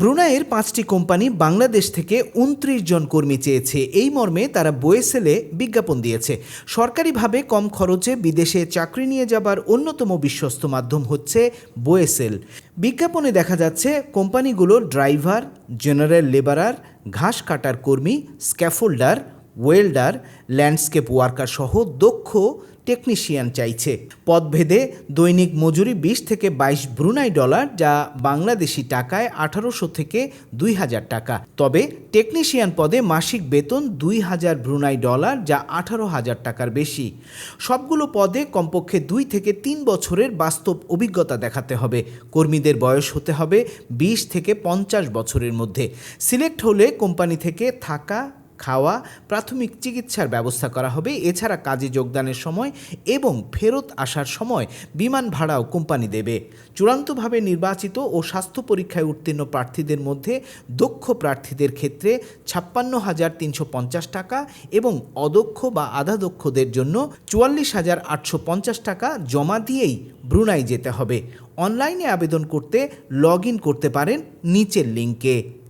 ব্রুনাইয়ের পাঁচটি কোম্পানি বাংলাদেশ থেকে উনত্রিশ জন কর্মী চেয়েছে। এই মর্মে তারা বোয়েসেলে বিজ্ঞাপন দিয়েছে। সরকারিভাবে কম খরচে বিদেশে চাকরি নিয়ে যাবার অন্যতম বিশ্বস্ত মাধ্যম হচ্ছে বোয়েসেল। বিজ্ঞাপনে দেখা যাচ্ছে কোম্পানিগুলো ড্রাইভার, জেনারেল লেবারার, ঘাস কাটার কর্মী, স্ক্যাফোল্ডার, ওয়েল্ডার, ল্যান্ডস্কেপ ওয়ার্কার সহ দক্ষ টেকনিশিয়ান চাইছে। পদভেদে দৈনিক মজুরি বিশ থেকে বাইশ ব্রুনাই ডলার, যা বাংলাদেশি টাকায় আঠারোশো থেকে দুই হাজার টাকা। তবে টেকনিশিয়ান পদে মাসিক বেতন দুই হাজার ব্রুনাই ডলার, যা আঠারো হাজার টাকার বেশি। সবগুলো পদে কমপক্ষে দুই থেকে তিন বছরের বাস্তব অভিজ্ঞতা দেখাতে হবে। কর্মীদের বয়স হতে হবে বিশ থেকে পঞ্চাশ বছরের মধ্যে। সিলেক্ট হলে কোম্পানি থেকে থাকা খাওয়া, প্রাথমিক চিকিৎসার ব্যবস্থা করা হবে। এছাড়া কাজে যোগদানের সময় এবং ফেরত আসার সময় বিমান ভাড়াও কোম্পানি দেবে। চূড়ান্তভাবে নির্বাচিত ও স্বাস্থ্য পরীক্ষায় উত্তীর্ণ প্রার্থীদের মধ্যে দক্ষ প্রার্থীদের ক্ষেত্রে ছাপ্পান্ন হাজার তিনশো পঞ্চাশ টাকা এবং অদক্ষ বা আধা দক্ষদের জন্য চুয়াল্লিশ হাজার আটশো পঞ্চাশ টাকা জমা দিয়েই ব্রুনাই যেতে হবে। অনলাইনে আবেদন করতে, লগ করতে পারেন নিচের লিঙ্কে